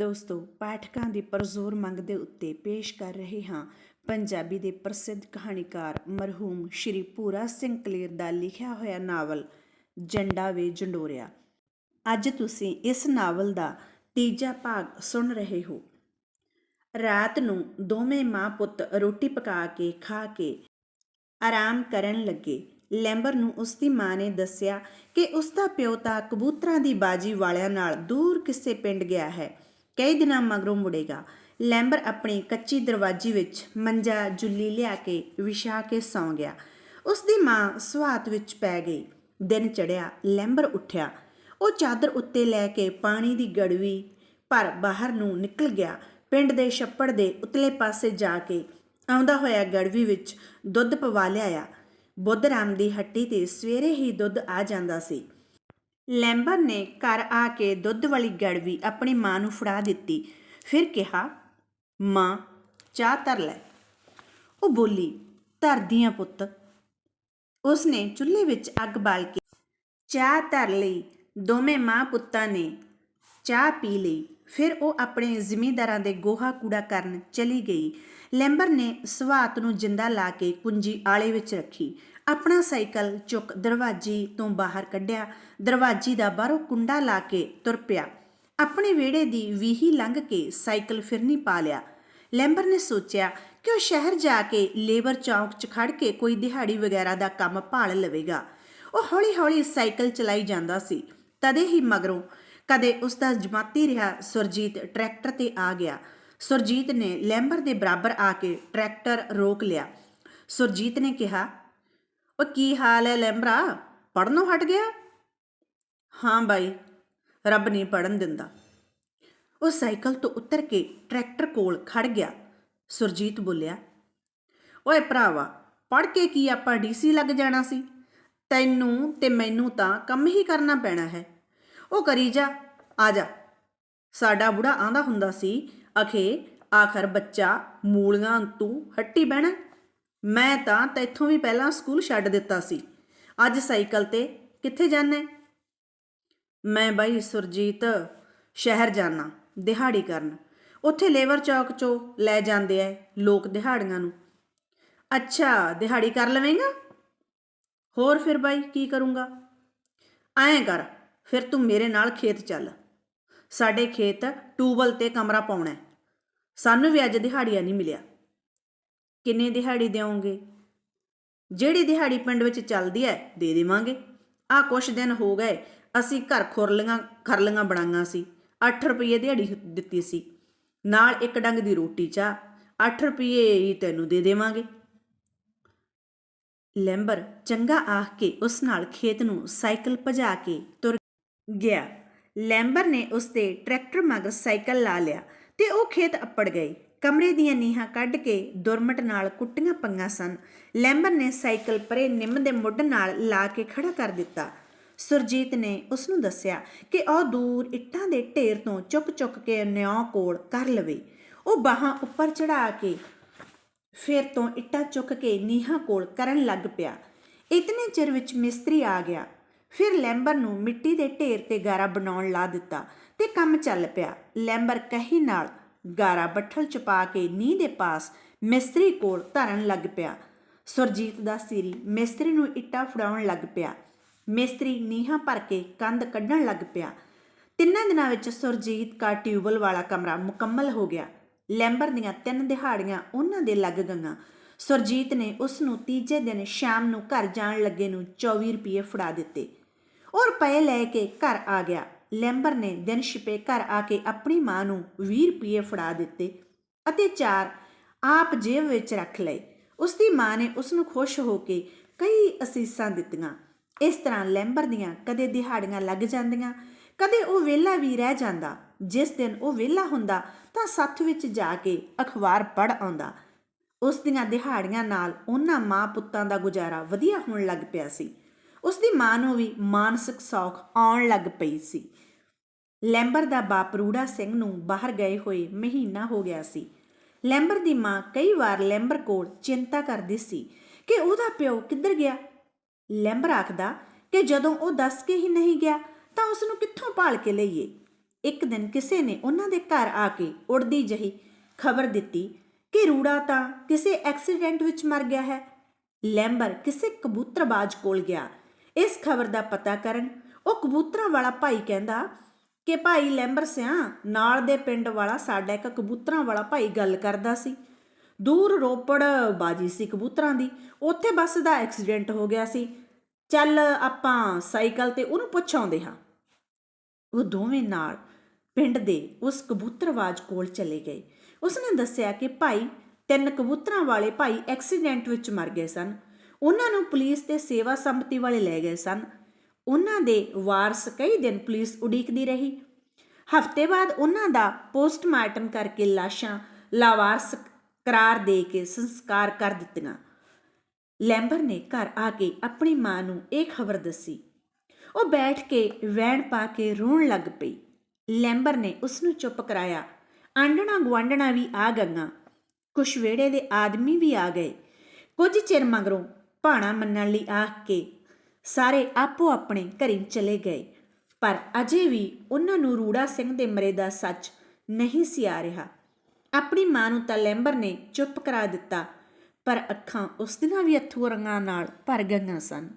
ਦੋਸਤੋ, ਪਾਠਕਾਂ ਦੀ ਪਰਜ਼ੋਰ ਮੰਗ ਦੇ ਉੱਤੇ ਪੇਸ਼ ਕਰ ਰਹੇ ਹਾਂ ਪੰਜਾਬੀ ਦੇ ਪ੍ਰਸਿੱਧ ਕਹਾਣੀਕਾਰ ਮਰਹੂਮ ਸ਼੍ਰੀ ਪੂਰਾ ਸਿੰਘ ਕਲੇਰ ਦਾ ਲਿਖਿਆ ਹੋਇਆ ਨਾਵਲ, ਜੰਡਾ ਵੇ ਜੰਡੋਰਿਆ। ਅੱਜ ਤੁਸੀਂ ਇਸ ਨਾਵਲ ਦਾ ਤੀਜਾ ਭਾਗ ਸੁਣ ਰਹੇ ਹੋ। ਰਾਤ ਨੂੰ ਦੋਵੇਂ ਮਾਂ ਪੁੱਤ ਰੋਟੀ ਪਕਾ ਕੇ, ਖਾ ਕੇ ਆਰਾਮ ਕਰਨ ਲੱਗੇ। ਲੈਂਬਰ ਨੂੰ ਉਸ ਦੀ ਮਾਂ ਨੇ ਦੱਸਿਆ ਕਿ ਉਸ ਦਾ ਪਿਓ ਤਾਂ ਕਬੂਤਰਾਂ ਦੀ ਬਾਜੀ ਵਾਲਿਆਂ ਨਾਲ ਦੂਰ ਕਿਸੇ ਪਿੰਡ ਗਿਆ ਹੈ। ਕਈ ਦਿਨਾਂ ਮਗਰੋਂ ਮੁੜੇਗਾ। ਲੈਂਬਰ ਆਪਣੀ ਕੱਚੀ ਦਰਵਾਜ਼ੀ ਵਿੱਚ ਮੰਜਾ ਜੁੱਲੀ ਲਿਆ ਕੇ ਵਿਛਾ ਕੇ ਸੌਂ ਗਿਆ। ਉਸ ਦੀ ਮਾਂ ਸਵਾਤ ਵਿੱਚ ਪੈ ਗਈ। ਦਿਨ ਚੜਿਆ ਲੈਂਬਰ ਉੱਠਿਆ। ਉਹ ਚਾਦਰ ਉੱਤੇ ਲੈ ਕੇ ਪਾਣੀ ਦੀ ਗੜਵੀ ਪਰ ਬਾਹਰ ਨੂੰ ਨਿਕਲ ਗਿਆ। ਪਿੰਡ ਦੇ ਛੱਪੜ ਦੇ ਉਤਲੇ ਪਾਸੇ ਜਾ ਕੇ ਆਉਂਦਾ ਹੋਇਆ ਗੜਵੀ ਵਿੱਚ ਦੁੱਧ ਪਵਾ ਲਿਆਇਆ। ਬੁੱਧ ਰਾਮ ਦੀ ਹੱਟੀ ਤੇ ਸਵੇਰੇ ਹੀ ਦੁੱਧ ਆ ਜਾਂਦਾ ਸੀ। ਲੈਂਬਰ ਨੇ ਘਰ ਆ ਕੇ ਦੁੱਧ ਵਾਲੀ ਗੜਵੀ ਆਪਣੀ ਮਾਂ ਨੂੰ ਫੜਾ ਦਿੱਤੀ। ਫਿਰ ਕਿਹਾ, ਮਾਂ, ਚਾਹ ਧਰ ਲੈ। ਉਹ ਬੋਲੀ, ਧਰਦੀਆਂ ਪੁੱਤ। ਉਸਨੇ ਚੁੱਲ੍ਹੇ ਵਿੱਚ ਅੱਗ ਬਾਲ ਕੇ ਚਾਹ ਧਰ ਲਈ। ਦੋਵੇਂ ਮਾਂ ਪੁੱਤਾਂ ਨੇ ਚਾਹ ਪੀ ਲਈ। ਫਿਰ ਉਹ ਆਪਣੇ ਜ਼ਿਮੀਂਦਾਰਾਂ ਦੇ ਗੋਹਾ ਕੂੜਾ ਕਰਨ ਚਲੀ ਗਈ। ਲੈਂਬਰ ਨੇ ਸਵਾਤ ਨੂੰ ਜਿੰਦਾ ਲਾ ਕੇ ਕੁੰਜੀ ਆਲੇ ਵਿੱਚ ਰੱਖੀ। ਆਪਣਾ ਸਾਈਕਲ ਚੁੱਕ ਦਰਵਾਜ਼ੀ ਤੋਂ ਬਾਹਰ ਕੱਢਿਆ। ਦਰਵਾਜ਼ੀ ਦਾ ਬਾਹਰੋਂ ਕੁੰਡਾ ਲਾ ਕੇ ਤੁਰ ਪਿਆ। ਆਪਣੇ ਵਿਹੜੇ ਦੀ ਵੀਹੀ ਲੰਘ ਕੇ ਸਾਈਕਲ ਫਿਰਨੀ ਪਾ ਲਿਆ। ਲੈਂਬਰ ਨੇ ਸੋਚਿਆ ਕਿ ਉਹ ਸ਼ਹਿਰ ਜਾ ਕੇ ਲੇਬਰ ਚੌਂਕ 'ਚ ਖੜ ਕੇ ਕੋਈ ਦਿਹਾੜੀ ਵਗੈਰਾ ਦਾ ਕੰਮ ਭਾਲ ਲਵੇਗਾ? ਉਹ ਹੌਲੀ-ਹੌਲੀ ਸਾਈਕਲ ਚਲਾਈ ਜਾਂਦਾ ਸੀ। ਤਦੇ ਹੀ ਮਗਰੋਂ ਕਦੇ ਉਸ ਦਾ ਜਮਾਤੀ ਰਿਹਾ ਸੁਰਜੀਤ ਟਰੈਕਟਰ ਤੇ ਆ ਗਿਆ। ਸੁਰਜੀਤ ਨੇ ਲੈਂਬਰ ਦੇ ਬਰਾਬਰ ਆ ਕੇ ਟਰੈਕਟਰ ਰੋਕ ਲਿਆ। ਸੁਰਜੀਤ ਨੇ ਕਿਹਾ ਉਹ ਕੀ ਹਾਲ ਹੈ ਲੈਂਬਰਾ ਪੜਨੋਂ ਹਟ ਗਿਆ? ਹਾਂ ਬਾਈ, ਰੱਬ ਨਹੀਂ ਪੜਨ ਦਿੰਦਾ। ਉਹ ਸਾਈਕਲ ਤੋਂ ਉਤਰ ਕੇ ਟਰੈਕਟਰ ਕੋਲ ਖੜ ਗਿਆ। ਸੁਰਜੀਤ ਬੋਲਿਆ, ਓਏ ਭਰਾਵਾ ਪੜ ਕੇ ਕੀ ਆਪਾਂ ਡੀਸੀ ਲੱਗ ਜਾਣਾ ਸੀ? ਤੈਨੂੰ ਤੇ ਮੈਨੂੰ ਤਾਂ ਕੰਮ ਹੀ ਕਰਨਾ ਪੈਣਾ ਹੈ। ਉਹ ਕਰੀ ਜਾ, ਆ ਜਾ। ਸਾਡਾ ਬੁੜਾ ਆਂਦਾ ਹੁੰਦਾ ਸੀ, ਅਖੇ, ਆਖਰ ਬੱਚਾ ਮੂਲੀਆਂ ਤੂੰ ਹੱਟੀ ਬਹਿਣਾ ਮੈਂ ਤਾਂ ਤੈਥੋਂ ਵੀ ਪਹਿਲਾਂ ਸਕੂਲ ਛੱਡ ਦਿੱਤਾ ਸੀ। ਅੱਜ ਸਾਈਕਲ ਤੇ ਕਿੱਥੇ ਜਾਣਾ ਮੈਂ ਬਾਈ ਸੁਰਜੀਤ ਸ਼ਹਿਰ ਜਾਣਾ ਦਿਹਾੜੀ ਕਰਨ। ਉੱਥੇ ਲੇਬਰ ਚੌਕ ਚੋਂ ਲੈ ਜਾਂਦੇ ਐ ਲੋਕ ਦਿਹਾੜੀਆਂ ਨੂੰ। ਅੱਛਾ, ਦਿਹਾੜੀ ਕਰ ਲਵੇਂਗਾ? ਹੋਰ ਫਿਰ ਬਾਈ ਕੀ ਕਰੂੰਗਾ? ਐਂ ਕਰ, ਫਿਰ ਤੂੰ ਮੇਰੇ ਨਾਲ ਖੇਤ ਚੱਲ। ਸਾਡੇ ਖੇਤ ਟੂਬਲ ਤੇ ਕਮਰਾ ਪਾਉਣਾ ਸਾਨੂੰ ਵੀ ਅੱਜ ਦਿਹਾੜੀਆ ਨਹੀਂ ਮਿਲਿਆ। ਕਿੰਨੇ ਦਿਹਾੜੀ ਦੇਵੋਗੇ ਜਿਹੜੀ ਦਿਹਾੜੀ ਪਿੰਡ ਵਿੱਚ ਚੱਲਦੀ ਹੈ ਦੇ ਦੇਵਾਂਗੇ। ਆ ਕੁਛ ਦਿਨ ਹੋ ਗਏ, ਅਸੀਂ ਘਰ ਖੁਰਲੀਆਂ, ਖਰਲੀਆਂ ਬਣਾਈਆਂ ਸੀ। 8 ਰੁਪਏ ਦਿਹਾੜੀ ਦਿੱਤੀ ਸੀ। ਨਾਲ ਇੱਕ ਡੰਗ ਦੀ ਰੋਟੀ ਚਾਹ 8 ਰੁਪਏ ਹੀ ਤੈਨੂੰ ਦੇ ਦੇਵਾਂਗੇ। ਲੈਂਬਰ ਚੰਗਾ ਆਖ ਕੇ ਉਸ ਨਾਲ ਖੇਤ ਨੂੰ ਸਾਈਕਲ ਭਜਾ ਕੇ ਤੁਰ ਗਿਆ। ਲੈਂਬਰ ਨੇ ਉਸ ਤੇ ਟਰੈਕਟਰ ਮਗਰ ਸਾਈਕਲ ਲਾ ਲਿਆ ਤੇ ਉਹ ਖੇਤ ਅੱਪੜ ਗਏ ਕਮਰੇ ਦੀਆਂ ਨੀਹਾਂ ਕੱਢ ਕੇ ਦੁਰਮਟ ਨਾਲ ਕੁੱਟੀਆਂ ਪੰਗਾਂ ਸਨ। ਲੈਂਬਰ ਨੇ ਸਾਈਕਲ ਪਰੇ ਨਿੰਮ ਦੇ ਮੁੱਢ ਨਾਲ ਲਾ ਕੇ ਖੜਾ ਕਰ ਦਿੱਤਾ। ਸੁਰਜੀਤ ਨੇ ਉਸ ਨੂੰ ਦੱਸਿਆ ਕਿ ਉਹ ਦੂਰ ਇੱਟਾਂ ਦੇ ਢੇਰ ਤੋਂ ਚੁੱਕ-ਚੁੱਕ ਕੇ ਨਿਉ ਕੋਲ ਕਰ ਲਵੇ। ਉਹ ਬਾਹਾਂ ਉੱਪਰ ਚੜਾ ਕੇ ਫਿਰ ਤੋਂ ਇੱਟਾਂ ਚੁੱਕ ਕੇ ਨੀਹਾਂ ਕੋਲ ਕਰਨ ਲੱਗ ਪਿਆ। ਇਤਨੇ ਚਿਰ ਵਿੱਚ ਮਿਸਤਰੀ ਆ ਗਿਆ। ਫਿਰ ਲੈਂਬਰ ਨੂੰ ਮਿੱਟੀ ਦੇ ਢੇਰ ਤੇ ਗਾਰਾ ਬਣਾਉਣ ਲਾ ਦਿੱਤਾ ਤੇ ਕੰਮ ਚੱਲ ਪਿਆ। ਲੈਂਬਰ ਕਹੀ ਨਾਲ ਗਾਰਾ ਬੱਠਲ ਚ ਪਾ ਕੇ ਨੀਂਹ ਦੇ ਪਾਸ ਮਿਸਤਰੀ ਕੋਲ ਧਰਨ ਲੱਗ ਪਿਆ। ਸੁਰਜੀਤ ਦਾ ਸਿਰੀ ਮਿਸਤਰੀ ਨੂੰ ਇੱਟਾਂ ਫੜਾਉਣ ਲੱਗ ਪਿਆ। ਮਿਸਤਰੀ ਨੀਹਾਂ ਭਰ ਕੇ ਕੰਧ ਕੱਢਣ ਲੱਗ ਪਿਆ। ਤਿੰਨਾਂ ਦਿਨਾਂ ਵਿੱਚ ਸੁਰਜੀਤ ਦਾ ਟਿਊਬਲ ਵਾਲਾ ਕਮਰਾ ਮੁਕੰਮਲ ਹੋ ਗਿਆ। ਲੈਂਬਰ ਦੀਆਂ ਤਿੰਨ ਦਿਹਾੜੀਆਂ ਉਹਨਾਂ ਦੇ ਲੱਗ ਗਈਆਂ। ਸੁਰਜੀਤ ਨੇ ਉਸ ਨੂੰ ਤੀਜੇ ਦਿਨ ਸ਼ਾਮ ਨੂੰ ਘਰ ਜਾਣ ਲੱਗੇ ਨੂੰ 24 ਰੁਪਏ ਫੜਾ ਦਿੱਤੇ। ਉਹ ਰੁਪਏ ਲੈ ਕੇ ਘਰ ਆ ਗਿਆ। ਲੈਂਬਰ ਨੇ ਦਿਨ ਛਿਪੇ ਘਰ ਆ ਕੇ ਆਪਣੀ ਮਾਂ ਨੂੰ 20 ਰੁਪਏ ਫੜਾ ਦਿੱਤੇ ਅਤੇ ਚਾਰ ਆਪ ਜੇਬ ਵਿੱਚ ਰੱਖ ਲਏ। ਉਸ ਦੀ ਮਾਂ ਨੇ ਉਸ ਨੂੰ ਖੁਸ਼ ਹੋ ਕੇ ਕਈ ਅਸੀਸਾਂ ਦਿੱਤੀਆਂ। ਇਸ ਤਰ੍ਹਾਂ ਲੈਂਬਰ ਦੀਆਂ ਕਦੇ ਦਿਹਾੜੀਆਂ ਲੱਗ ਜਾਂਦੀਆਂ, ਕਦੇ ਉਹ ਵਿਹਲਾ ਵੀ ਰਹਿ ਜਾਂਦਾ। ਜਿਸ ਦਿਨ ਉਹ ਵਿਹਲਾ ਹੁੰਦਾ ਤਾਂ ਸੱਥ ਵਿੱਚ ਜਾ ਕੇ ਅਖਬਾਰ ਪੜ੍ਹ ਆਉਂਦਾ। ਉਸ ਦੀਆਂ ਦਿਹਾੜੀਆਂ ਨਾਲ ਉਹਨਾਂ ਮਾਂ ਪੁੱਤਾਂ ਦਾ ਗੁਜ਼ਾਰਾ ਵਧੀਆ ਹੋਣ ਲੱਗ ਪਿਆ ਸੀ। ਉਸ ਦੀ ਮਾਂ ਨੂੰ ਵੀ ਮਾਨਸਿਕ ਸੌਖ ਆਉਣ ਲੱਗ ਪਈ ਸੀ। ਲੈਂਬਰ ਦਾ ਬਾਪ ਰੂੜਾ ਸਿੰਘ ਨੂੰ ਬਾਹਰ ਗਏ ਹੋਏ ਮਹੀਨਾ ਹੋ ਗਿਆ ਸੀ। ਲੈਂਬਰ ਦੀ ਮਾਂ ਕਈ ਵਾਰ ਲੈਂਬਰ ਕੋਲ ਚਿੰਤਾ ਕਰਦੀ ਸੀ ਕਿ ਉਹਦਾ ਪਿਓ ਕਿੱਧਰ ਗਿਆ। ਲੈਂਬਰ ਆਖਦਾ ਕਿ ਜਦੋਂ ਉਹ ਦੱਸ ਕੇ ਹੀ ਨਹੀਂ ਗਿਆ ਤਾਂ ਉਸ ਨੂੰ ਕਿੱਥੋਂ ਭਾਲ ਕੇ ਲਈਏ। ਇੱਕ ਦਿਨ ਕਿਸੇ ਨੇ ਉਹਨਾਂ ਦੇ ਘਰ ਆ ਕੇ ਉੜਦੀ ਜਹੀ ਖਬਰ ਦਿੱਤੀ ਕਿ ਰੂੜਾ ਤਾਂ ਕਿਸੇ ਐਕਸੀਡੈਂਟ ਵਿੱਚ ਮਰ ਗਿਆ ਹੈ। ਲੈਂਬਰ ਕਿਸੇ ਕਬੂਤਰਬਾਜ਼ ਕੋਲ ਗਿਆ ਇਸ ਖਬਰ ਦਾ ਪਤਾ ਕਰਨ, ਉਹ ਕਬੂਤਰਾਂ ਵਾਲਾ ਭਾਈ ਕਹਿੰਦਾ ਕਿ ਭਾਈ ਲੈਂਬਰ ਸਿਆ ਨਾਲ ਦੇ ਪਿੰਡ ਵਾਲਾ ਸਾਡਾ ਇੱਕ ਕਬੂਤਰਾਂ ਵਾਲਾ ਭਾਈ ਗੱਲ ਕਰਦਾ ਸੀ। ਦੂਰ ਰੋਪੜ ਬਾਜੀ ਸੀ ਕਬੂਤਰਾਂ ਦੀ, ਉੱਥੇ ਬੱਸ ਦਾ ਐਕਸੀਡੈਂਟ ਹੋ ਗਿਆ ਸੀ। ਚੱਲ ਆਪਾਂ ਸਾਈਕਲ ਤੇ ਉਹਨੂੰ ਪੁੱਛਾਉਂਦੇ ਹਾਂ। ਉਹ ਦੋਵੇਂ ਨਾਲ ਪਿੰਡ ਦੇ ਉਸ ਕਬੂਤਰਵਾਜ ਕੋਲ ਚਲੇ ਗਏ। ਉਸਨੇ ਦੱਸਿਆ ਕਿ ਭਾਈ ਤਿੰਨ ਕਬੂਤਰਾਂ ਵਾਲੇ ਭਾਈ ਐਕਸੀਡੈਂਟ ਵਿੱਚ ਮਰ ਗਏ ਸਨ। ਉਹਨਾਂ ਨੂੰ ਪੁਲਿਸ ਤੇ ਸੇਵਾ ਸੰਪਤੀ ਵਾਲੇ ਲੈ ਗਏ ਸਨ। ਉਹਨਾਂ ਦੇ ਵਾਰਸ ਕਈ ਦਿਨ ਪੁਲਿਸ ਉਡੀਕਦੀ ਰਹੀ। ਹਫ਼ਤੇ ਬਾਅਦ ਉਹਨਾਂ ਦਾ ਪੋਸਟਮਾਰਟਮ ਕਰਕੇ ਲਾਸ਼ਾਂ ਲਾਵਾਰਸ ਕਰਾਰ ਦੇ ਕੇ ਸੰਸਕਾਰ ਕਰ ਦਿੱਤੀਆਂ। ਲੈਂਬਰ ਨੇ ਘਰ ਆ ਕੇ ਆਪਣੀ ਮਾਂ ਨੂੰ ਇਹ ਖਬਰ ਦੱਸੀ। ਉਹ ਬੈਠ ਕੇ ਵੈਣ ਪਾ ਕੇ ਰੋਣ ਲੱਗ ਪਈ। ਲੈਂਬਰ ਨੇ ਉਸ ਨੂੰ ਚੁੱਪ ਕਰਾਇਆ। ਆਂਡਣਾ ਗੁਆਂਢਣਾ ਵੀ ਆ ਗਈਆਂ। ਕੁਛ ਵੇੜੇ ਦੇ ਆਦਮੀ ਵੀ ਆ ਗਏ। ਕੁਝ ਚਿਰ ਮਗਰੋਂ ਭਾਣਾ ਮੰਨਣ ਲਈ ਆਖ ਕੇ ਸਾਰੇ ਆਪੋ ਆਪਣੇ ਘਰੀਂ ਚਲੇ ਗਏ। ਪਰ ਅਜੇ ਵੀ ਉਹਨਾਂ ਨੂੰ ਰੂੜਾ ਸਿੰਘ ਦੇ ਮਰੇ ਦਾ ਸੱਚ ਨਹੀਂ ਸੀ ਆ ਰਿਹਾ। ਆਪਣੀ ਮਾਂ ਨੂੰ ਤਾਂ ਲੈਂਬਰ ਨੇ ਚੁੱਪ ਕਰਾ ਦਿੱਤਾ, ਪਰ ਅੱਖਾਂ ਉਸ ਦਿਨਾਂ ਵੀ ਅਥਰੂ ਰੰਗਾਂ ਨਾਲ ਭਰ ਗਈਆਂ ਸਨ।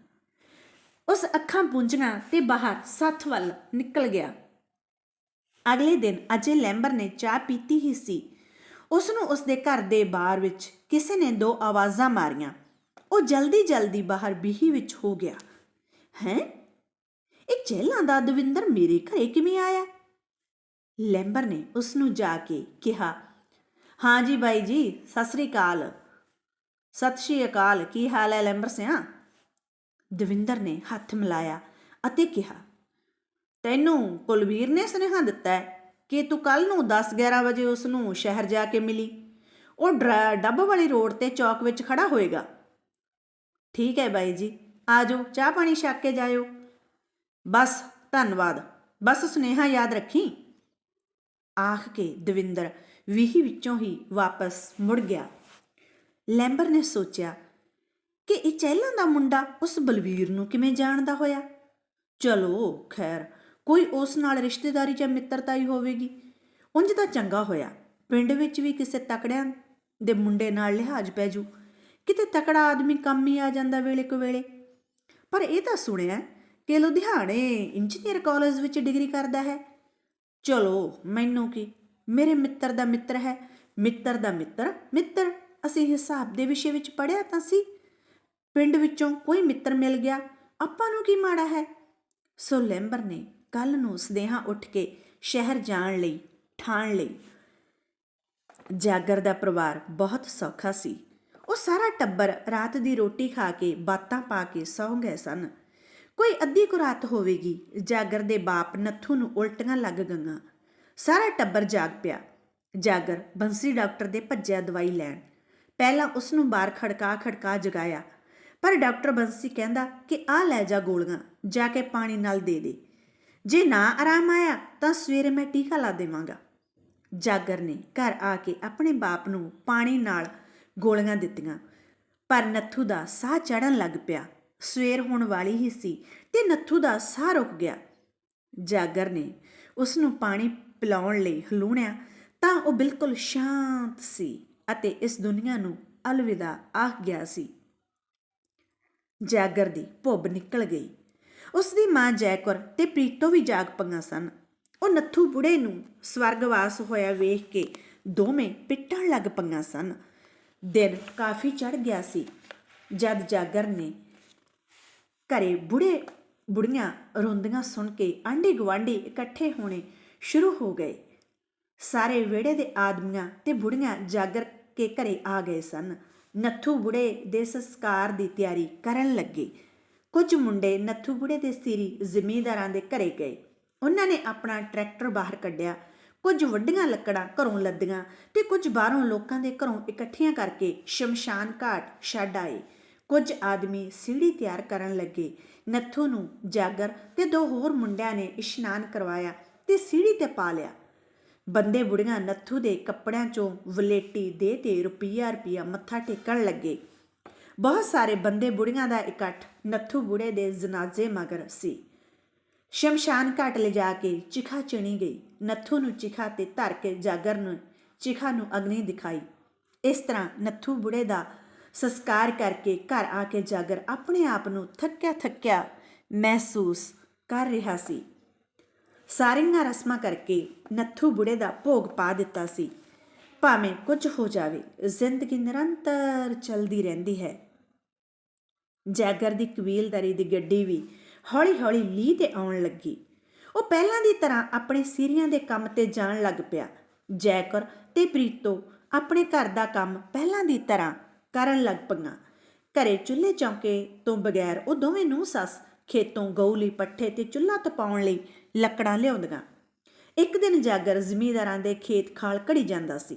ਉਸ ਅੱਖਾਂ ਪੁੰਝੀਆਂ ਤੇ ਬਾਹਰ ਸੱਥ ਵੱਲ ਨਿਕਲ ਗਿਆ। ਅਗਲੇ ਦਿਨ ਅਜੇ ਲੈਂਬਰ ਨੇ ਚਾਹ ਪੀਤੀ ਹੀ ਸੀ। ਉਸ ਨੂੰ ਉਸ ਦੇ ਘਰ ਦੇ ਬਾਹਰ ਵਿੱਚ ਕਿਸੇ ਨੇ ਦੋ ਆਵਾਜ਼ਾਂ ਮਾਰੀਆਂ। ਉਹ ਜਲਦੀ ਜਲਦੀ ਬਾਹਰ ਬੀਹੀ ਵਿੱਚ ਹੋ ਗਿਆ। ਹੈ? ਇਹ ਚੇਲਾਂ ਦਾ ਦਵਿੰਦਰ ਮੇਰੇ ਘਰੇ ਕਿਵੇਂ ਆਇਆ? ਲੈਂਬਰ ਨੇ ਉਸ ਨੂੰ ਜਾ ਕੇ ਕਿਹਾ, ਹਾਂ ਜੀ ਬਾਈ ਜੀ, ਸਤਿ ਸ੍ਰੀ ਅਕਾਲ। ਸਤਿ ਸ਼੍ਰੀ ਅਕਾਲ, ਕੀ ਹਾਲ ਹੈ ਲੈਂਬਰ ਸਿਆ? ਦਵਿੰਦਰ ਨੇ ਹੱਥ ਮਿਲਾਇਆ ਅਤੇ ਕਿਹਾ, ਤੈਨੂੰ ਕੁਲਵੀਰ ਨੇ ਸੁਨੇਹਾ ਦਿੱਤਾ ਹੈ ਕਿ ਤੂੰ ਕੱਲ ਨੂੰ 10-11 ਵਜੇ ਉਸ ਨੂੰ ਸ਼ਹਿਰ ਜਾ ਕੇ ਮਿਲੀ। ਉਹ ਡਰਾ- ਡੱਬ ਵਾਲੀ ਰੋਡ ਤੇ ਚੌਕ ਵਿੱਚ ਖੜਾ ਹੋਏਗਾ। ਠੀਕ ਹੈ ਬਾਈ ਜੀ ਆਜੋ ਚਾਹ ਪਾਣੀ ਛਕ ਕੇ ਜਾਇਓ। ਬਸ, ਧੰਨਵਾਦ। ਬਸ ਸੁਨੇਹਾ ਯਾਦ ਰੱਖੀ? ਆਖ ਕੇ ਦਵਿੰਦਰ ਵੀਹੀ ਵਿੱਚੋਂ ਹੀ ਵਾਪਸ ਮੁੜ ਗਿਆ। ਲੈਂਬਰ ਨੇ ਸੋਚਿਆ ਕਿ ਇਹ ਚਹਿਲਾਂ ਦਾ ਮੁੰਡਾ ਉਸ ਬਲਵੀਰ ਨੂੰ ਕਿਵੇਂ ਜਾਣਦਾ ਹੋਇਆ? ਚਲੋ, ਖੈਰ, ਕੋਈ ਉਸ ਨਾਲ ਰਿਸ਼ਤੇਦਾਰੀ ਜਾਂ ਮਿੱਤਰਤਾ ਹੀ ਹੋਵੇਗੀ। ਉਂਝ ਤਾਂ ਚੰਗਾ ਹੋਇਆ, ਪਿੰਡ ਵਿੱਚ ਵੀ ਕਿਸੇ ਤਕੜਿਆਂ ਦੇ ਮੁੰਡੇ ਨਾਲ ਲਿਹਾਜ਼ ਪੈ ਜੂ। ਕਿਤੇ ਤਕੜਾ ਆਦਮੀ ਕੰਮ ਹੀ ਆ ਜਾਂਦਾ ਵੇਲੇ ਕੋ ਵੇਲੇ। ਪਰ ਇਹ ਤਾਂ ਸੁਣਿਆ ਕਿ ਲੁਧਿਆਣੇ ਇੰਜੀਨੀਅਰ ਕਾਲਜ ਵਿੱਚ ਡਿਗਰੀ ਕਰਦਾ ਹੈ। ਚਲੋ, ਮੈਨੂੰ ਕੀ? ਮੇਰੇ ਮਿੱਤਰ ਦਾ ਮਿੱਤਰ ਹੈ। ਮਿੱਤਰ ਦਾ ਮਿੱਤਰ? ਮਿੱਤਰ? ਅਸੀਂ ਹਿਸਾਬ ਦੇ ਵਿਸ਼ੇ ਵਿੱਚ ਪੜਿਆ ਤਾਂ ਸੀ। ਪਿੰਡ ਵਿੱਚੋਂ ਕੋਈ ਮਿੱਤਰ ਮਿਲ ਗਿਆ। ਆਪਾਂ ਨੂੰ ਕੀ ਮਾੜਾ ਹੈ? ਸੋ ਲੈਂਬਰ ਨੇ ਕੱਲ ਨੂੰ ਸਦੇਹਾ ਉੱਠ ਕੇ ਸ਼ਹਿਰ ਜਾਣ ਲਈ, ਠਾਣ ਲਈ। ਜਾਗਰ ਦਾ ਪਰਿਵਾਰ ਬਹੁਤ ਸੌਖਾ ਸੀ। ਉਹ ਸਾਰਾ ਟੱਬਰ ਰਾਤ ਦੀ ਰੋਟੀ ਖਾ ਕੇ ਬਾਤਾਂ ਪਾ ਕੇ ਸੌਂ ਗਏ ਸਨ। ਕੋਈ ਅੱਧੀ ਕੁ ਰਾਤ ਹੋਵੇਗੀ, ਜਾਗਰ ਦੇ ਬਾਪ ਨੱਥੂ ਨੂੰ ਉਲਟੀਆਂ ਲੱਗ ਗਈਆਂ। ਸਾਰਾ ਟੱਬਰ ਜਾਗ ਪਿਆ। ਜਾਗਰ ਬੰਸੀ ਡਾਕਟਰ ਦੇ ਭੱਜਿਆ ਦਵਾਈ ਲੈਣ। ਪਹਿਲਾਂ ਉਸ ਨੂੰ ਬਾਹਰ ਖੜਕਾ ਖੜਕਾ ਜਗਾਇਆ। ਪਰ ਡਾਕਟਰ ਬੰਸੀ ਕਹਿੰਦਾ ਕਿ ਆ ਲੈ ਜਾ ਗੋਲੀਆਂ, ਜਾ ਕੇ ਪਾਣੀ ਨਾਲ ਦੇ ਦੇ। ਜੇ ਨਾ ਆਰਾਮ ਆਇਆ ਤਾਂ ਸਵੇਰੇ ਮੈਂ ਟੀਕਾ ਲਾ ਦੇਵਾਂਗਾ। ਜਾਗਰ ਨੇ ਘਰ ਆ ਕੇ ਆਪਣੇ ਬਾਪ ਨੂੰ ਪਾਣੀ ਨਾਲ ਗੋਲੀਆਂ ਦਿੱਤੀਆਂ। ਪਰ ਨੱਥੂ ਦਾ ਸਾਹ ਚੜਨ ਲੱਗ ਪਿਆ। ਸਵੇਰ ਹੋਣ ਵਾਲੀ ਹੀ ਸੀ ਤੇ ਨੱਥੂ ਦਾ ਸਾਹ ਰੁਕ ਗਿਆ। ਜਾਗਰ ਨੇ ਉਸ ਨੂੰ ਪਾਣੀ ਪਿਲਾਉਣ ਲਈ ਹਲੂਣਿਆ ਤਾਂ ਉਹ ਬਿਲਕੁਲ ਸ਼ਾਂਤ ਸੀ ਅਤੇ ਇਸ ਦੁਨੀਆ ਨੂੰ ਅਲਵਿਦਾ ਆਖ ਗਿਆ ਸੀ। ਜਾਗਰ ਦੀ ਭੁੱਬ ਨਿਕਲ ਗਈ। ਉਸ ਦੀ ਮਾਂ ਜੈਕੁਰ ਤੇ ਪ੍ਰੀਤੋ ਵੀ ਜਾਗ ਪਈਆਂ ਸਨ। ਉਹ ਨੱਥੂ ਬੁੜੇ ਨੂੰ ਸਵਰਗਵਾਸ ਹੋਇਆ ਵੇਖ ਕੇ ਦੋਵੇਂ ਪਿੱਟਣ ਲੱਗ ਪਈਆਂ ਸਨ। ਦਿਨ ਕਾਫੀ ਚੜ ਗਿਆ ਸੀ। ਜਦ ਜਾਗਰ ਨੇ ਘਰੇ ਬੁੜੇ, ਬੁੜੀਆਂ ਰੋਂਦੀਆਂ ਸੁਣ ਕੇ ਆਂਢੀ ਗਵਾਂਢੀ ਇਕੱਠੇ ਹੋਣੇ ਸ਼ੁਰੂ ਹੋ ਗਏ। ਸਾਰੇ ਵਿਹੜੇ ਦੇ ਆਦਮੀਆਂ ਤੇ ਬੁੜੀਆਂ ਜਾਗਰ ਕੇ ਘਰੇ ਆ ਗਏ ਸਨ। ਨੱਥੂ ਬੁੜੇ ਦੇ ਸੰਸਕਾਰ ਦੀ ਤਿਆਰੀ ਕਰਨ ਲੱਗੇ। ਕੁਝ ਮੁੰਡੇ ਨੱਥੂ ਬੁੜੇ ਦੇ ਸਿਰੀ ਜ਼ਿਮੀਂਦਾਰਾਂ ਦੇ ਘਰੇ ਗਏ। ਉਹਨਾਂ ਨੇ ਆਪਣਾ ਟਰੈਕਟਰ ਬਾਹਰ ਕੱਢਿਆ। ਕੁਝ ਵੱਡੀਆਂ ਲੱਕੜਾਂ ਘਰੋਂ ਲੱਦੀਆਂ ਤੇ ਕੁਝ ਬਾਹਰੋਂ ਲੋਕਾਂ ਦੇ ਘਰੋਂ ਇਕੱਠੀਆਂ ਕਰਕੇ ਸ਼ਮਸ਼ਾਨ ਘਾਟ ਛੱਡ ਆਏ। ਕੁਝ ਆਦਮੀ ਸੀੜੀ ਤਿਆਰ ਕਰਨ ਲੱਗੇ। ਨੱਥੂ ਨੂੰ ਜਾਗਰ ਤੇ ਦੋ ਹੋਰ ਮੁੰਡਿਆਂ ਨੇ ਇਸ਼ਨਾਨ ਕਰਵਾਇਆ ਤੇ ਸੀੜੀ ਤੇ ਪਾ ਲਿਆ। ਬੰਦੇ ਬੁੜੀਆਂ ਨੱਥੂ ਦੇ ਕੱਪੜਿਆਂ ਚੋਂ ਵਲੇਟੀ ਦੇ ਤੇ ਰੁਪਈਆ ਰੁਪਈਆ ਮੱਥਾ ਟੇਕਣ ਲੱਗੇ। ਬਹੁਤ ਸਾਰੇ ਬੰਦੇ ਬੁੜੀਆਂ ਦਾ ਇਕੱਠ ਨੱਥੂ ਬੁੜੇ ਦੇ ਜਨਾਜ਼ੇ ਮਗਰ ਸੀ। ਸ਼ਮਸ਼ਾਨ ਘਾਟ ਲਿਜਾ ਕੇ ਚਿਖਾ ਚਿਣੀ ਗਈ। ਨੱਥੂ ਨੂੰ ਚਿਖਾ ਤੇ ਧਰ ਕੇ ਜਾਗਰ ਨੂੰ, ਚਿਖਾ ਨੂੰ ਅਗਨੀ ਦਿਖਾਈ। ਇਸ ਤਰ੍ਹਾਂ ਨੱਥੂ ਬੁੜੇ ਦਾ ਸੰਸਕਾਰ ਕਰਕੇ ਘਰ ਆ ਕੇ ਜਾਗਰ ਆਪਣੇ ਆਪ ਨੂੰ ਥੱਕਿਆ ਥੱਕਿਆ ਮਹਿਸੂਸ ਕਰ ਰਿਹਾ ਸੀ। ਸਾਰੀਆਂ ਰਸਮਾਂ ਕਰਕੇ ਨੱਥੂ ਬੁੜੇ ਦਾ ਭੋਗ ਪਾ ਦਿੱਤਾ ਸੀ। ਭਾਵੇਂ ਕੁਝ ਹੋ ਜਾਵੇ, ਜ਼ਿੰਦਗੀ ਨਿਰੰਤਰ ਚੱਲਦੀ ਰਹਿੰਦੀ ਹੈ। ਜਾਗਰ ਦੀ ਕਬੀਲਦਾਰੀ ਦੀ ਗੱਡੀ ਵੀ ਹੌਲੀ-ਹੌਲੀ ਲੀਹ ਤੇ ਆਉਣ ਲੱਗੀ। ਉਹ ਪਹਿਲਾਂ ਦੀ ਤਰ੍ਹਾਂ ਆਪਣੇ ਸੀਰੀਆਂ ਦੇ ਕੰਮ ਤੇ ਜਾਣ ਲੱਗ ਪਿਆ। ਜੈਕਰ ਤੇ ਪ੍ਰੀਤੋ ਆਪਣੇ ਘਰ ਦਾ ਕੰਮ ਪਹਿਲਾਂ ਦੀ ਤਰ੍ਹਾਂ ਕਰਨ ਲੱਗ ਪਈਆਂ। ਘਰੇ ਚੁੱਲ੍ਹੇ ਚੌਂਕੇ ਤੋਂ ਬਗੈਰ ਉਹ ਦੋਵੇਂ ਨੂੰ ਸੱਸ ਖੇਤੋਂ ਗਊ ਲਈ ਪੱਠੇ ਤੇ ਚੁੱਲ੍ਹਾ ਤਪਾਉਣ ਲਈ ਲੱਕੜਾਂ ਲਿਆਉਂਦੀਆਂ। ਇੱਕ ਦਿਨ ਜਾਗਰ ਜ਼ਮੀਂਦਾਰਾਂ ਦੇ ਖੇਤ ਖਾਲ ਘੜੀ ਜਾਂਦਾ ਸੀ।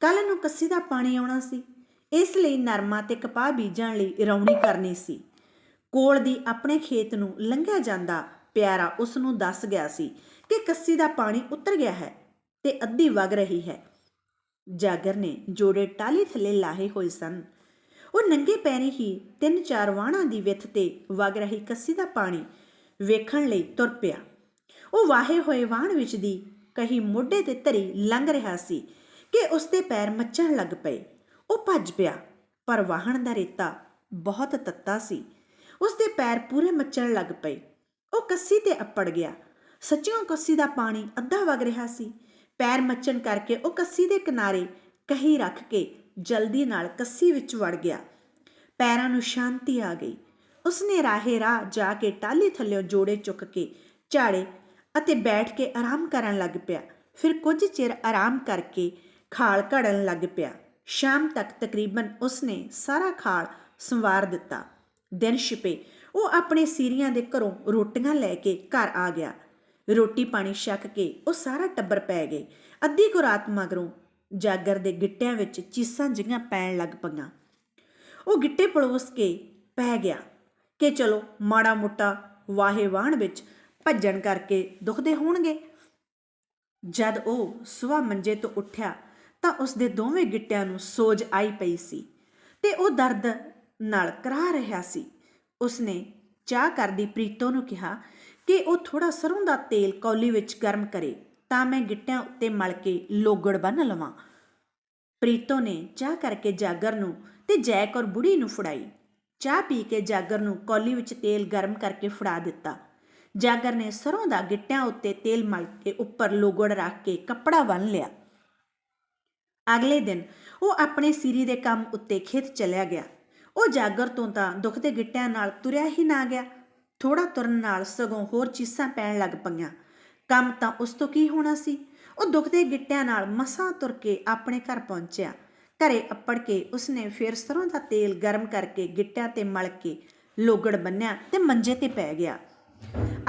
ਕੱਲ ਨੂੰ ਕੱਸੀ ਦਾ ਪਾਣੀ ਆਉਣਾ ਸੀ। ਇਸ ਲਈ ਨਰਮਾ ਤੇ ਕਪਾਹ ਬੀਜਣ ਲਈ ਰੌਣੀ ਕਰਨੀ ਸੀ। ਕੋਲ ਦੀ ਆਪਣੇ ਖੇਤ ਨੂੰ ਲੰਘਿਆ ਜਾਂਦਾ, ਪਿਆਰਾ ਉਸ ਨੂੰ ਦੱਸ ਗਿਆ ਸੀ ਕਿ ਕੱਸੀ ਦਾ ਪਾਣੀ ਉਤਰ ਗਿਆ ਹੈ ਤੇ ਅੱਧੀ ਵਗ ਰਹੀ ਹੈ। ਜਾਗਰ ਨੇ ਜੋੜੇ ਟਾਲੀ ਥੱਲੇ ਲਾਹੇ ਹੋਏ ਸਨ। ਉਹ ਨੰਗੇ ਪੈਰੀ ਹੀ ਤਿੰਨ ਚਾਰ ਵਾਹਣਾਂ ਦੀ ਵਿੱਥ ਤੇ ਵਗ ਰਹੀ ਕੱਸੀ ਦਾ ਪਾਣੀ ਵੇਖਣ ਲਈ ਤੁਰ ਪਿਆ। ਉਹ ਵਾਹੇ ਹੋਏ ਵਾਹਣ ਵਿੱਚ ਦੀ ਕਹੀ ਮੋਢੇ ਤੇ ਧਰੀ ਲੰਘ ਰਿਹਾ ਸੀ ਕਿ ਉਸ ਦੇ ਪੈਰ ਮੱਚਣ ਲੱਗ ਪਏ। ਉਹ ਭੱਜ ਪਿਆ, ਪਰ ਵਾਹਣ ਦਾ ਰੇਤਾ ਬਹੁਤ ਤੱਤਾ ਸੀ। ਪੈਰ ਪੂਰੇ ਮੱਚਣ ਲੱਗ ਪਏ। ਉਹ ਕੱਸੀ ਤੇ ਅੱਪੜ ਗਿਆ। ਸੱਚਿਓਂ ਕੱਸੀ ਦਾ ਪਾਣੀ ਅੱਧਾ ਵਗ ਰਿਹਾ ਸੀ। ਪੈਰ ਮੱਚਣ ਕਰਕੇ ਉਹ ਕੱਸੀ ਦੇ ਕਿਨਾਰੇ ਕਹੀ ਰੱਖ ਕੇ ਜਲਦੀ ਨਾਲ ਕੱਸੀ ਵਿੱਚ ਵੜ ਗਿਆ। ਪੈਰਾਂ ਨੂੰ ਸ਼ਾਂਤੀ ਆ ਗਈ। ਉਸਨੇ ਰਾਹੇ ਰਾਹ ਜਾ ਕੇ ਟਾਲੀ ਥੱਲਿਓਂ ਜੋੜੇ ਚੁੱਕ ਕੇ ਝਾੜੇ ਅਤੇ ਬੈਠ ਕੇ ਆਰਾਮ ਕਰਨ ਲੱਗ ਪਿਆ। ਫਿਰ ਕੁਝ ਚਿਰ ਆਰਾਮ ਕਰਕੇ ਖਾਲ ਘੜਨ ਲੱਗ ਪਿਆ। ਸ਼ਾਮ ਤੱਕ ਤਕਰੀਬਨ ਉਸਨੇ ਸਾਰਾ ਖਾਲ ਸੰਵਾਰ ਦਿੱਤਾ। ਦਿਨ ਛਿਪੇ। ਉਹ ਆਪਣੇ ਸੀਰੀਆਂ ਦੇ ਘਰੋਂ ਰੋਟੀਆਂ ਲੈ ਕੇ ਘਰ ਆ ਗਿਆ। ਰੋਟੀ ਪਾਣੀ ਛਕ ਕੇ ਉਹ ਸਾਰਾ ਟੱਬਰ ਪੈ ਗਏ। ਅੱਧੀ ਕੁ ਰਾਤ ਮਗਰੋਂ ਜਾਗਰ ਦੇ ਗਿੱਟਿਆਂ ਵਿੱਚ ਚੀਸਾਂ ਜਿਹੀਆਂ ਪੈਣ ਲੱਗ ਪਈਆਂ। ਉਹ ਗਿੱਟੇ ਪਲੋਸ ਕੇ ਪੈ ਗਿਆ ਕਿ ਚਲੋ ਮਾੜਾ ਮੋਟਾ ਵਾਹੇ ਵਾਹਣ ਵਿੱਚ ਭੱਜਣ ਕਰਕੇ ਦੁਖਦੇ ਹੋਣਗੇ। ਜਦ ਉਹ ਸੁਆ ਮੰਜੇ ਤੋਂ ਉੱਠਿਆ ਤਾਂ ਉਸ ਦੇ ਦੋਵੇਂ ਗਿੱਟਿਆਂ ਨੂੰ ਸੋਜ ਆਈ ਪਈ ਸੀ ਤੇ ਉਹ ਦਰਦ ਨਾਲ ਕਰਾ ਰਿਹਾ ਸੀ। ਉਸਨੇ ਚਾਹ ਕਰਦੀ ਪ੍ਰੀਤੋ ਨੂੰ ਕਿਹਾ ਕਿ ਉਹ ਥੋੜਾ ਸਰੋਂ ਦਾ ਤੇਲ ਕੌਲੀ ਵਿੱਚ ਗਰਮ ਕਰੇ ਤਾਂ ਮੈਂ ਗਿੱਟਿਆਂ ਉੱਤੇ ਮਲ ਕੇ ਲੋਗੜ ਬੰਨ ਲਵਾਂ। ਪ੍ਰੀਤੋ ਨੇ ਚਾਹ ਕਰਕੇ ਜਾਗਰ ਨੂੰ ਤੇ ਜੈਕ ਔਰ ਬੁੜੀ ਨੂੰ ਫੜਾਈ। ਚਾਹ ਪੀ ਕੇ ਜਾਗਰ ਨੂੰ ਕੌਲੀ ਵਿੱਚ ਤੇਲ ਗਰਮ ਕਰਕੇ ਫੜਾ ਦਿੱਤਾ। ਜਾਗਰ ਨੇ ਸਰੋਂ ਦਾ ਗਿੱਟਿਆਂ ਉੱਤੇ ਤੇਲ ਮਲ ਕੇ ਉੱਪਰ ਲੋਗੜ ਰੱਖ ਕੇ ਕੱਪੜਾ ਬੰਨ ਲਿਆ। ਅਗਲੇ ਦਿਨ ਉਹ ਆਪਣੇ ਸਿਰੀ ਦੇ ਕੰਮ ਉੱਤੇ ਖੇਤ ਚਲਿਆ ਗਿਆ। ਉਹ ਜਾਗਰ ਤੋਂ ਤਾਂ ਦੁੱਖ ਦੇ ਗਿੱਟਿਆਂ ਨਾਲ ਤੁਰਿਆ ਹੀ ਨਾ ਗਿਆ। ਥੋੜਾ ਤੁਰਨ ਨਾਲ ਸਗੋਂ ਹੋਰ ਚੀਸਾਂ ਪੈਣ ਲੱਗ ਪਈਆਂ। ਕੰਮ ਤਾਂ ਉਸ ਤੋਂ ਕੀ ਹੋਣਾ ਸੀ? ਉਹ ਦੁੱਖ ਦੇ ਗਿੱਟਿਆਂ ਨਾਲ ਮਸਾਂ ਤੁਰ ਕੇ ਆਪਣੇ ਘਰ ਪਹੁੰਚਿਆ। ਘਰੇ ਅੱਪੜ ਕੇ ਉਸਨੇ ਫਿਰ ਸਰੋਂ ਦਾ ਤੇਲ ਗਰਮ ਕਰਕੇ ਗਿੱਟਿਆਂ ਤੇ ਮਲ ਕੇ ਲੋਗੜ ਬੰਨਿਆ ਤੇ ਮੰਜੇ ਤੇ ਪੈ ਗਿਆ।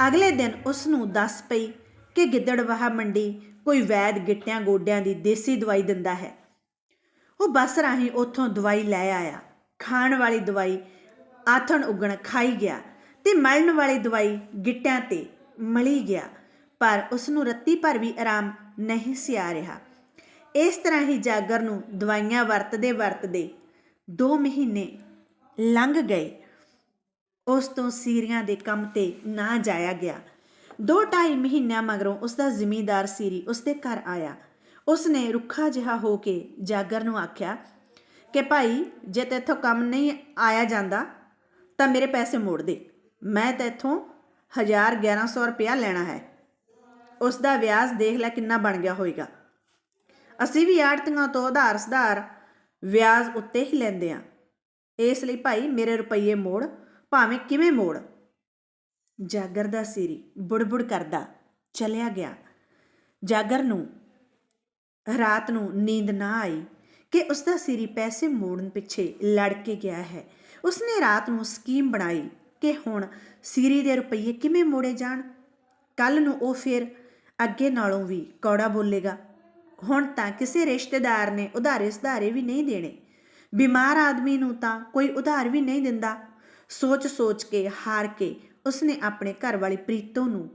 ਅਗਲੇ ਦਿਨ ਉਸ ਨੂੰ ਦੱਸ ਪਈ ਕਿ ਗਿੱਦੜਵਾਹਾ ਮੰਡੀ ਕੋਈ ਵੈਦ ਗਿੱਟਿਆਂ ਗੋਡਿਆਂ ਦੀ ਦੇਸੀ ਦਵਾਈ ਦਿੰਦਾ ਹੈ। ਉਹ ਬੱਸ ਰਾਹੀਂ ਉੱਥੋਂ ਦਵਾਈ ਲੈ ਆਇਆ। ਖਾਣ ਵਾਲੀ ਦਵਾਈ ਆਥਣ ਉਗਣ ਖਾਈ ਗਿਆ ਤੇ ਮਲਣ ਵਾਲੀ ਦਵਾਈ ਗਿੱਟਿਆਂ ਤੇ ਮਲੀ ਗਿਆ, ਪਰ ਉਸ ਨੂੰ ਰੱਤੀ ਭਰ ਵੀ ਆਰਾਮ ਨਹੀਂ ਸੀ ਆ ਰਿਹਾ। ਇਸ ਤਰ੍ਹਾਂ ਹੀ ਜਾਗਰ ਨੂੰ ਦਵਾਈਆਂ ਵਰਤਦੇ ਵਰਤਦੇ 2 ਮਹੀਨੇ ਲੰਘ ਗਏ। ਉਸ ਤੋਂ ਸੀਰੀਆਂ ਦੇ ਕੰਮ ਤੇ ਨਾ ਜਾਇਆ ਗਿਆ। ਦੋ ਢਾਈ ਮਹੀਨਿਆਂ ਮਗਰੋਂ ਉਸ ਦਾ ਜ਼ਿਮੀਂਦਾਰ ਸੀਰੀ ਉਸ ਦੇ ਘਰ ਆਇਆ। ਉਸ ਨੇ ਰੁੱਖਾ ਜਿਹਾ ਹੋ ਕੇ ਜਾਗਰ ਨੂੰ ਆਖਿਆ ਕਿ ਭਾਈ, ਜੇ ਤੇਥੋਂ ਕੰਮ ਨਹੀਂ ਆਇਆ ਜਾਂਦਾ, ਤਾਂ ਮੇਰੇ ਪੈਸੇ ਮੋੜ ਦੇ। ਮੈਂ ਤੇਥੋਂ 1000 1100 ਰੁਪਇਆ ਲੈਣਾ ਹੈ। ਉਸ ਦਾ ਵਿਆਜ ਦੇਖ ਲੈ ਕਿੰਨਾ ਬਣ ਗਿਆ ਹੋਵੇਗਾ ਅਸੀਂ ਵੀ ਆੜਤੀਆਂ ਤੋਂ ਉਧਾਰ ਸੁਧਾਰ ਵਿਆਜ ਉੱਤੇ ਹੀ ਲੈਂਦੇ ਆ ਇਸ ਲਈ ਭਾਈ, ਮੇਰੇ ਰੁਪਈਏ ਮੋੜ, ਭਾਵੇਂ ਕਿਵੇਂ ਮੋੜ। ਜਾਗਰ ਦਾ ਸਿਰੀ, ਬੁੜਬੁੜ ਕਰਦਾ, ਚਲਿਆ ਗਿਆ। ਜਾਗਰ ਨੂੰ, ਰਾਤ ਨੂੰ ਨੀਂਦ ਨਾ ਆਈ। ਕਿ ਉਸ ਦਾ ਸਿਰੀ ਪੈਸੇ ਮੋੜਨ ਪਿੱਛੇ ਲੜ ਕੇ ਗਿਆ ਹੈ। ਉਸਨੇ ਰਾਤ ਨੂੰ ਸਕੀਮ ਬਣਾਈ ਕਿ ਹੁਣ ਸਿਰੀ ਦੇ ਰੁਪਈਏ ਕਿਵੇਂ ਮੋੜੇ ਜਾਣ। ਕੱਲ ਨੂੰ ਉਹ ਫਿਰ ਅੱਗੇ ਨਾਲੋਂ ਵੀ ਕੌੜਾ ਬੋਲੇਗਾ। ਹੁਣ ਤਾਂ ਕਿਸੇ ਰਿਸ਼ਤੇਦਾਰ ਨੇ ਉਧਾਰੇ ਸੁਧਾਰੇ ਵੀ ਨਹੀਂ ਦੇਣੇ। ਬਿਮਾਰ ਆਦਮੀ ਨੂੰ ਤਾਂ ਕੋਈ ਉਧਾਰ ਵੀ ਨਹੀਂ ਦਿੰਦਾ। ਸੋਚ ਸੋਚ ਕੇ, ਹਾਰ ਕੇ ਉਸਨੇ ਆਪਣੇ ਘਰ ਵਾਲੀ ਪ੍ਰੀਤੋ ਨੂੰ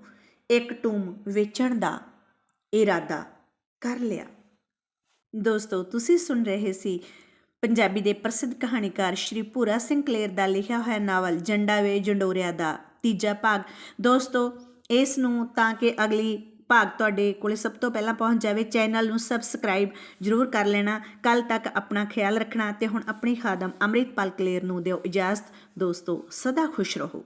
ਇੱਕ ਟੂਮ ਵੇਚਣ ਦਾ ਇਰਾਦਾ ਕਰ ਲਿਆ। ਦੋਸਤੋ, ਤੁਸੀਂ ਸੁਣ ਰਹੇ ਸੀ ਪੰਜਾਬੀ ਦੇ ਪ੍ਰਸਿੱਧ ਕਹਾਣੀਕਾਰ ਸ਼੍ਰੀ ਭੂਰਾ ਸਿੰਘ ਕਲੇਰ ਦਾ ਲਿਖਿਆ ਹੋਇਆ ਨਾਵਲ ਜੰਡਾ ਵੇ ਜੰਡੋਰਿਆ ਦਾ ਤੀਜਾ ਭਾਗ। ਦੋਸਤੋ, ਇਸ ਨੂੰ ਤਾਂ ਕਿ ਅਗਲੀ ਭਾਗ ਤੁਹਾਡੇ ਕੋਲੇ ਸਭ ਤੋਂ ਪਹਿਲਾਂ ਪਹੁੰਚ ਜਾਵੇ, ਚੈਨਲ ਨੂੰ ਸਬਸਕ੍ਰਾਈਬ ਜ਼ਰੂਰ ਕਰ ਲੈਣਾ। ਕੱਲ ਤੱਕ ਆਪਣਾ ਖਿਆਲ ਰੱਖਣਾ ਤੇ ਹੁਣ ਆਪਣੀ ਖਾਦਮ ਅੰਮ੍ਰਿਤਪਾਲ ਕਲੇਰ ਨੂੰ ਦਿਓ ਇਜਾਜ਼ਤ। ਦੋਸਤੋ, ਸਦਾ ਖੁਸ਼ ਰਹੋ।